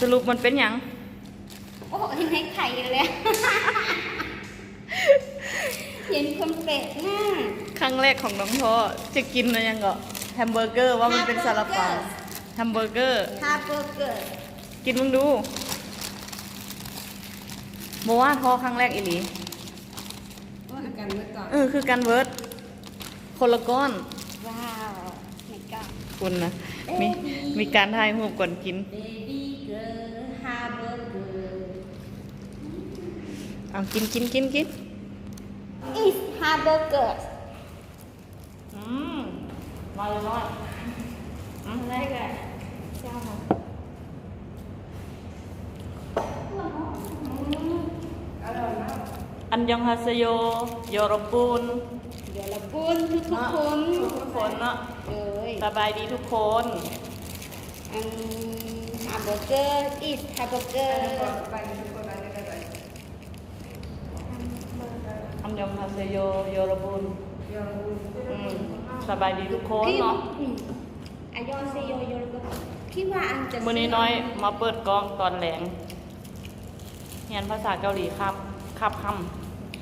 สรุปมันเป็นหยัง โอ้ยในไข่เลย เห็นคนเป็ดหน้าครั้งแรกของน้องพ่อจะกินอะไรยังก็แฮมเบอร์เกอร์ว่ามันเป็นซาลาเปาแฮมเบอร์เกอร์ ฮาเบอร์เกอร์กินมึงดูโมว่าพ่อครั้งแรกอีหลีว่ากันเมื่อก่อนเออคือการเวิร์ดคนละก้อนว้าวไม่ก็คุณนะมีมีการถ่ายรูปก่อนกินเบบี้เกอร์ฮาเบอร์เกอร์ เอากินกินกินกิน is ฮาเบอร์เกอร์อืมมาเลยน้อยอืมอะไรกันเจ้าค่ะอร่อยมากอันยองฮาเซโยโยโรปูนเดี๋ยวเราปุ้นทุกๆคนทุกคนเนาะเลยสบายดีทุกคน อันฮาเบอร์เกอร์ is ฮาเบอร์เกอร์ อัน ยองฮาเซโยโยโรปูนอืมสบายดีทุกคนเนาะอืมอายอนเซโยโยโรโกพี่ว่าอันจะมื้อนี้น้อยมาเปิดกล้องตอนแหลงเรียนภาษาเกาหลีครับ ครับค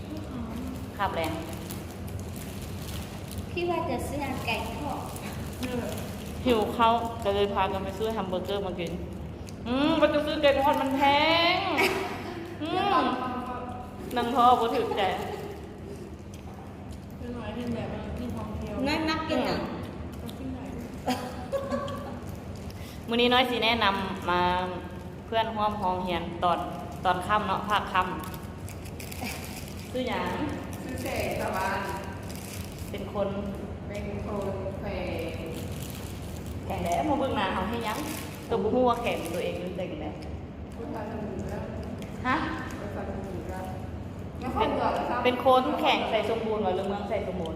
ำครับแรงพี่ว่าจะซื้ออันไก่ทอดหิวเขาวก็เลยพากันไปซื้อแฮมเบอร์เกอร์มากิน อืมมันจะซื้อไก่ทอดมันแพง อืมนังพ่อบ่ถึกใจ น้อยนักกินอะมื้อนี้น้อยสิแนะนำมาเพื่อนร่วมห้องเรียนตอนตอนค่ำเนาะภาคค่ำซื้อหยังชื่อเสกสวรรค์เป็นคนเป็นคนแขวงแข่งแล้วมาเบิ่งหน้าเขาให้หยังตัวบ่ฮู้ว่าแข่งตัวเองหรือแต่งแล้วพุทธสมุนแล้วฮะพุทธสมุนแล้วยังคเป็นนเกิดนะครับเป็นคนแข่งใส่สมบูรณ์ว่าหรือเมืองใส่สมบูรณ์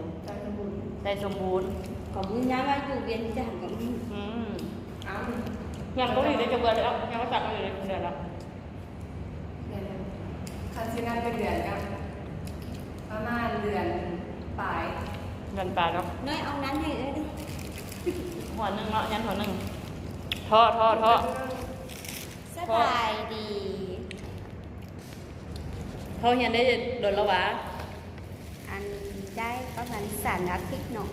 ใจสมุนใส่สมบูรณ์ของมึงย้ายมาอยู่เวียนจันทร์กับมึงอืมอ้าวยังเกาหลีได้จะเบื่อแล้วยังภาษาเกาหลีได้จะเบื่อแล้วเนี่ยคันซินันเป็นเดือนกันประมาณเดือนปลายเงินปลาแล้วน้อยเอานั้นให้เลยดิหัวหนึ่งเนาะยันหัวหนึ่งท่อท่อท่อสบายดีท่อเฮียนได้โดนแล้ววะอัน ได้ประมาณสามอาทิตย์เนาะ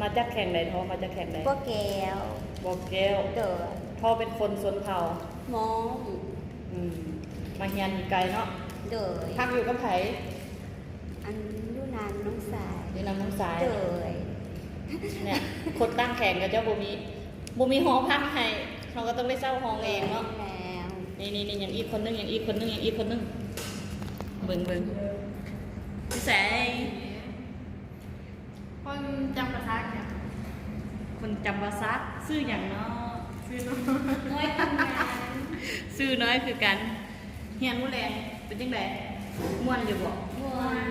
มาจากแข่งใดท่อมาจากแข่งใดพวกแก้วบอกแก้วเดอท่อเป็นคนสนเผ่ามองอืมมาเฮียนไกลเนาะเดอพักอยู่กับไผอันดูนานน้องสายอยู่นำน้องสายเดอเนี่ยคนตั้งแข่งกับเจ้าบุมีบุมีหอพักให้เขาก็ต้องได้เช่าห้องเองเนาะแล้วนี่นี่นี่อย่างอีกคนนึงอย่างอีกคนนึงอย่างอีกคนนึงเบิ่งเบิ่ง พี่แสงคนจำประทัดเนี่ยคนจำภาษาซื่ออย่างเนาะชื่อน้องน้อยทำงานซื่อน้อยคือกันเฮียนผู้แรงเป็นจังไดม่วนอยู่บ่ม่วน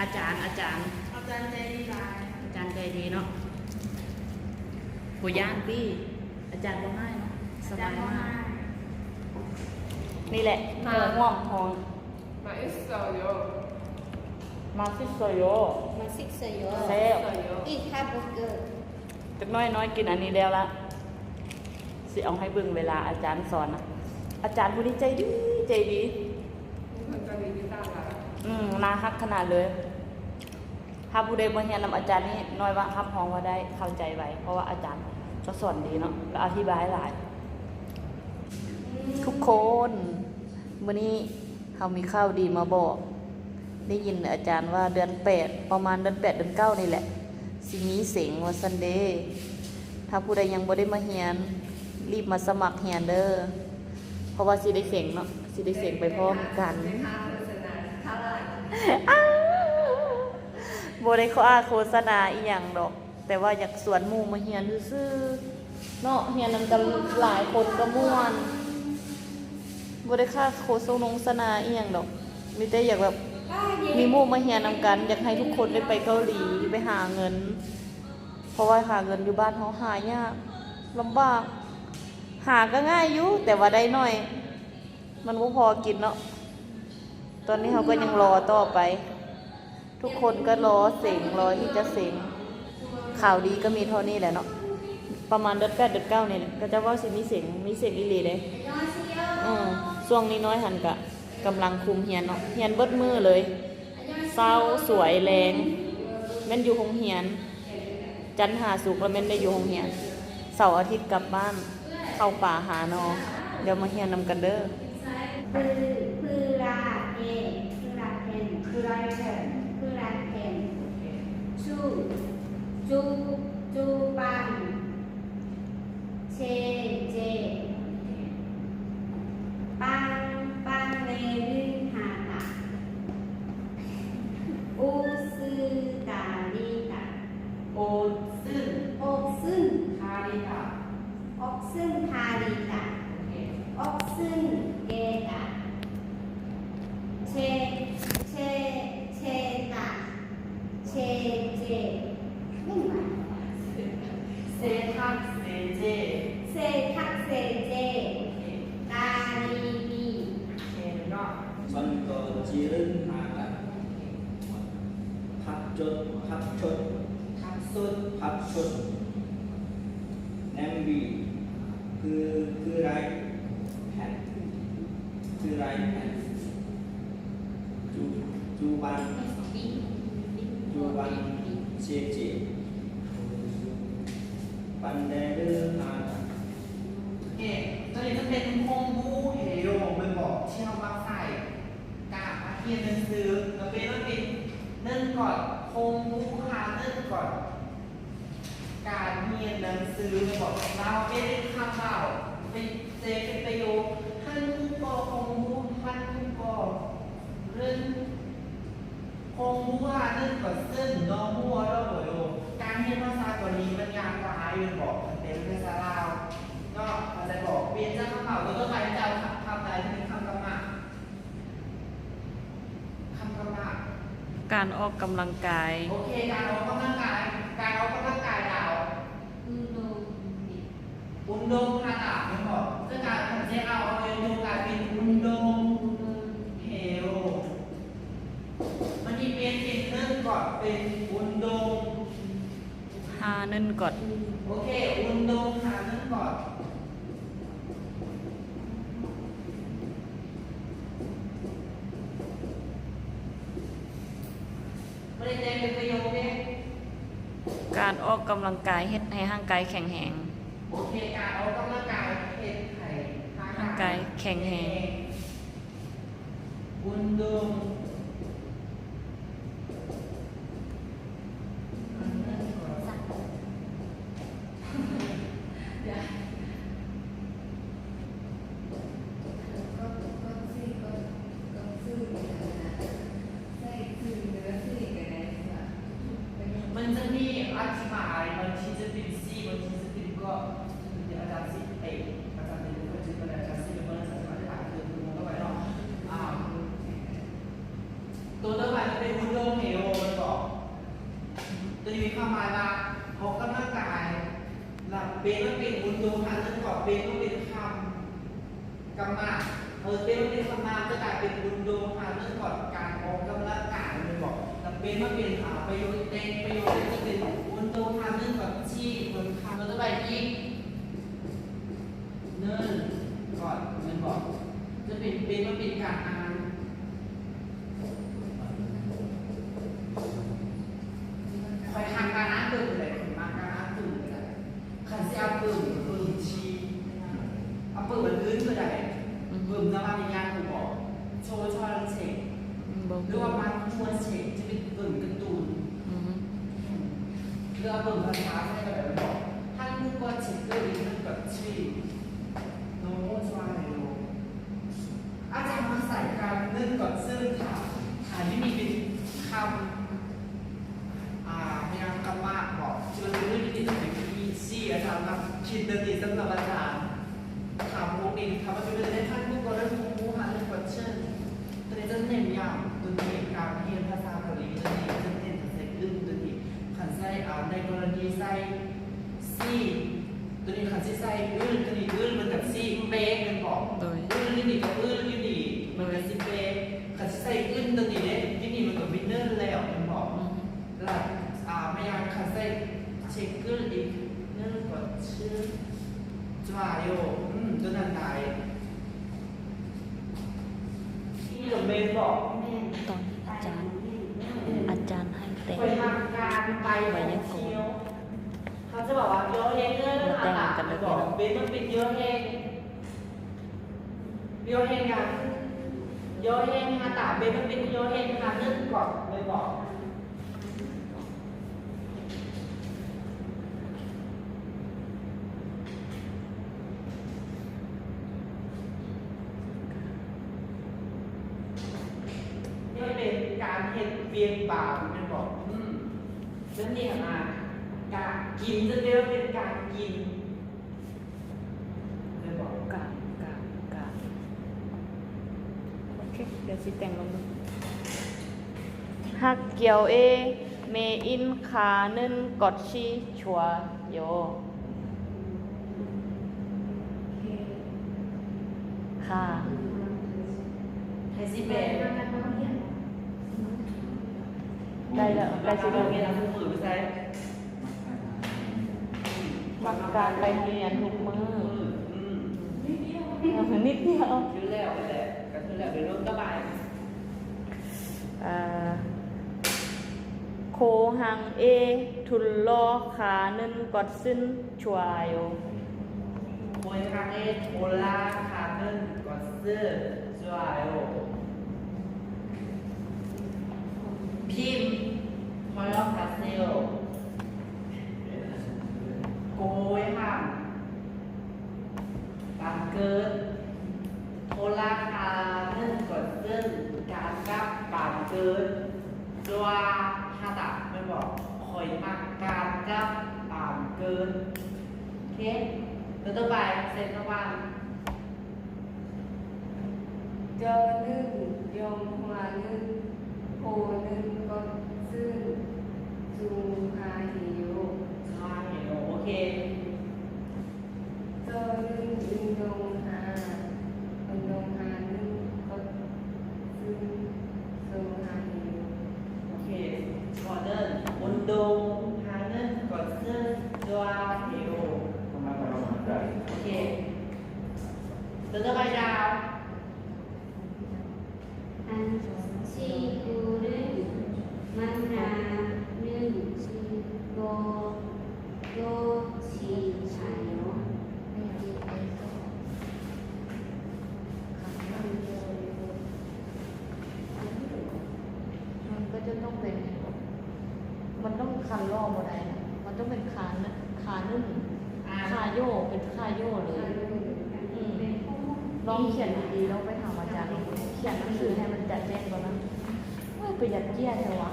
อาจารย์อาจารย์ อาจารย์ใจดีหลายอาจารย์ใจดีเนาะผู้ย่านพี่อาจารย์บ่ง่ายเนาะสบายมากนี่แหละเออห่วงทองมาอิสโซโย มาซิโซโย มาซิกเซโยเซลอีกฮาเบอร์เกอร์จักหน้อยน้อยกินอันนี้แล้วละสิเอาให้เบิ่งเวลาอาจารย์สอนนะอาจารย์ผู้นี้ใจดีใจดีคนเกาหลีที่ต่างกันอืมน่าฮักขนาดเลยถ้าผู้ใดมาเรียนนำอาจารย์นี่น้อยว่ารับรองว่าได้เข้าใจไว้ เพราะว่าอาจารย์ก็สอนดีเนาะและอธิบายหลาย ทุกคน วันนี้เขามีข้าวดีมาบอก ได้ยินอาจารย์ว่าเดือนแปดประมาณเดือนแปดเดือนเก้านี่แหละสิมีเสงวันซันเดย์ถ้าผู้ใดยังบ่ได้มาเรียน รีบมาสมัครเรียนเด้อเพราะว่าสิได้เสงเนาะสิได้เสงไปพร้อมกันโบ่ได้ข้ออาโฆษณาอีหยังดอก แต่ว่าอยากสวนมู่มาเฮียนซื่อเนาะเฮียนนำกันหลายคนก็ม่วนบ่ได้ค่าโฆษณาอีหยังดอกมีแต่อยากแบบ มีมู่มาเฮียนำกัน อยากให้ทุกคนได้ไปเกาหลีไปหาเงิน เพราะว่าหาเงินอยู่บ้านเฮาหายากลำบาก หาก็ง่ายอยู่แต่ว่าได้น้อย มันบ่พอกินเนาะตอนนี้เขาก็ยังรอต่อไป ทุกคนก็รอเสียงรอที่จะเสียงข่าวดีก็มีเท่านี้แหละเนาะประมาณเดือนแปดเดือนเก้านี่แหละก็จะว่าสิมีเสียงมีเสียงอีหลีเลยยอชิโยอือช่วงนี้น้อยหันกะ กำลังคุมเฮียนเนาะเฮียนเบิดมือเลยเศร้าสวยแรงแม่นอยู่โรงเรียน จันหาสุกร์แล้วแม่นได้อยู่โรงเรียนเสาร์อาทิตย์กลับบ้าน เข้าป่าหานอเดี๋ยวมาเฮียนนำกันเด้อคือคือราเอคือราเพนคือราเพนคือราเพนชูจูจูปันเชเจ ปังปังเลรึหาตะอูซือกาลิตะ โอซึ่ง อกซึ่ง คาริตา อกซึ่งคาลิตะ โอเค อกซึ่งเกตะเชเชเชตะเชเจไม่ไหว เซทักเซเจ เซทักเซเจกาลีบี เคเนาะ phân cờ chia rưng hà là hấp chốt hấp chốt ทักสุด hấp chốt nem bì cứ cứ rai hẹn cứ rai hẹn chu chu ban chu ban chia chia ban đe đưa hà là เอ๊ะตัวนี้จะเป็นโฮมบูเฮโร่มันบอกที่เรามาใส่กามาเทียนนังสือแล้วเป็นว่าเป็นเนื่องก่อนโฮมบูคาเนื่องก่อน เรียนหนังสือบอกเราไม่ได้คำเล่าเป็นเจเป็นประโยคท่านผู้ปกครองรู้ท่านผู้ปกเรื่องคงรู้ว่าเรื่องก่อนซึ่งน้องมัวเราบอกโยการเรียนภาษาตัวนี้มันยากกว่าไอ้เป็นบอกเป็นภาษาลาวก็อาจจะบอกเปลี่ยนจากคำเล่าแล้วก็ใครจะเอาคำใดที่เป็นคำกรรมะคำกรรมะการออกกำลังกาย โอเค การออกกำลังกาย การออกกำลังกายดาว อืมดู อุนโดงขนาดไม่บอกซึ่งการทำให้เราเอาเรียนรู้กลายเป็นอุนโดงเฮโรมันมีเป็นเป็นเรื่องก่อนเป็นอุนโดง หานึ่นก่อนโอเคอุนดงหาเรื่องก่อนไม่ได้แจ้งเป็นประโยคเนี่ยการออกกำลังกายเฮ็ดให้ร่างกายแข็งแรงโอเคการออกกำลังกายเห็นไข่ร่างกายแข็งแรงอุนดง เป็นอุดมเหวมันบอกตัวนี้มีความหมายว่าออกกำลังกายหลับเป็นว่าเป็นอุดมหันนั้นก่อนเป็นว่าเป็นคำกรรมะเออเป็นว่าเป็นคำนามจะกลายเป็นอุดมหันนั้นก่อนการออกกำลังกายมันบอกแต่เป็นว่าเป็นอาประโยชน์เต็มประโยชน์ที่เป็นอุณโตทานเนื่องกับที่บนคำเราจะไปอีกเนิ่นก่อนมันบอกจะเป็นเป็นว่าเป็นการอ่านคอยทางการอ่านตื่นเลยมาการอ่านตื่นเลยขันเสียตื่นตื่นชีเอาเปิดมันลื่นก็ได้เพิ่มน้ำมันยางถูกบอกโชว์ชอนเช็ค บ่ หรือว่ามันชวนเช็คจะเป็นเบิ่งการ์ตูน อือฮึ เรือเบิ่งภาษาให้แบบบอกท่านผู้ก็เช็คเรื่องนี้มันแบบชื่อโน้ตว่าอะไรโน้อาจารย์มาใส่การนึ่งก่อนซึ่งค่ะฐานที่มีเป็นคำอ่าพยางค์คำว่าบอกชื่อเรื่องที่ติดในที่ซี่อาจารย์มาคิดเดินดีสำหรับอาจารย์ถามพวกนี้คำว่าเป็นได้ท่านผู้ก็เริ่มรู้หาเรื่องก่อนเช่นตัวนี้จะเน้นย้ำตัวนี้การเรียนภาษาเกาหลีตัวนี้จะเน้นภาษาอึ้งตัวนี้ขันไส้ เอาในกรณีไส้ซีตัวนี้ขันไส้ไส้อึ้งตัวนี้อึ้งมันกับซีเป๊กมันบอกอึ้งนี่นี่กับอึ้งนี่นี่มันกับซีเป๊กขันไส้อึ้งตัวนี้เนี่ยที่นี่มันกับวินเนอร์แล้วมันบอกอือฮึหลักอ่าไม่ยังขันไส้เช็คอึ้งอีกเนกดชื่อจ้ายโยอืมตัวนั้นไหนที่โรงเรียนบอกตอนอาจารย์ แต่งไปทำการไปของเที่ยวเขาจะบอกว่าโยเฮงเงื่อนต่งกันเลยบอกเบนมันเป็นโยเฮงโยเฮงกันโยเฮงฮาตาเบนมันเป็นโยเฮงฮานึ่งก่อนเลยบอกเป็นการเห็นเปลี่ยนบาป เรื่องนี้มาการกินจะเรียกว่าเป็นการกินเลยบอกกาบกาบกาบโอเค เดี๋ยวสิแต่งลงดูฮักเกียวเอ เมอินคาเนึนกอดชีชัวโยค่ะไทยซิเบน ได้แล้วได้สิเราได้เรียนมือมือไปใส่มักการไปเรียนทุกมือมืออืมนิดเดียวชื่อแล้วไปแหละก็คือแล้วเป็นร่มระบายอ่าโคหังเอ ทุลลอขานึนกอดซึนชัวโยโมยคาเนโอลาคาเนนกอสเซอร์จวายโอพิม พอยล์คาเซลโกยค่ะตามเกิดโคลาคาเนื่องกดซึ่งการกับปานเกิดดัวฮาตะไม่บอกคอยมากการกับปานเกิดโอเคตัวต่อไปเซนตะวันจอหนึ่งยองหัวนึ่งโอนึ่งก็ ซึ่งจูฮาหิโยใช่โอเคจอนึ่งอินโดงฮาอินโดงฮานึ่งก็ซึ่งจูฮาหิโย โอเคชอเดินอุนโดงฮาเนื่องกดซึ่งดัวเฮโอ ทำไมเราไม่ได้ โอเคตัวต่อไปดาว อันชีกูนึ่งมันนานึ่งชีโกโยชีชายโย มันก็จะต้องเป็น มันต้องคันล่อหมดเลยนะมันต้องเป็นคานนะคานึ่น อ่า คาโยเป็นคาโยเลยอืมลองเขียนดีๆลองไปถามอาจารย์เขียนหนังสือให้มันจัดแจ้งก่อนนะว่าประหยัดเกี้ยใช่วะ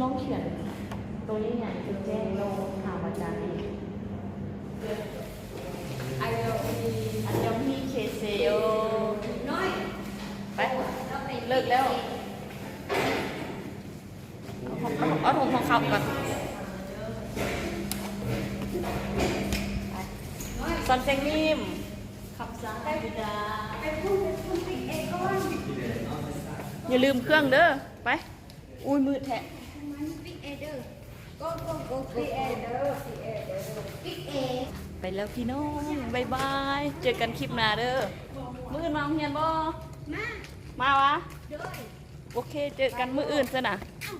ลองเขียนตัวนี้เนี่ยคือแจ้งลงถามอาจารย์เองไอโออีอันยองฮีเคเซโยน้อยไปเลิกแล้วเอาถุงของเขาก่อนซอนเซงนิม องก่อนอย่าลืมเครื่องเด้อ ไป อุ้ยมืดแทะมันติ๊กเอเดอร์ก็ก็ก็ติ๊กเอเดอร์ติ๊กเอเดอร์ติ๊กเอไปแล้วพี่น้องบายบาย เจอกันคลิปหน้าเด้อ มืออื่นมาโรงเรียนบ่มามาวะด้วยโอเค เจอกันมืออื่นซะนะ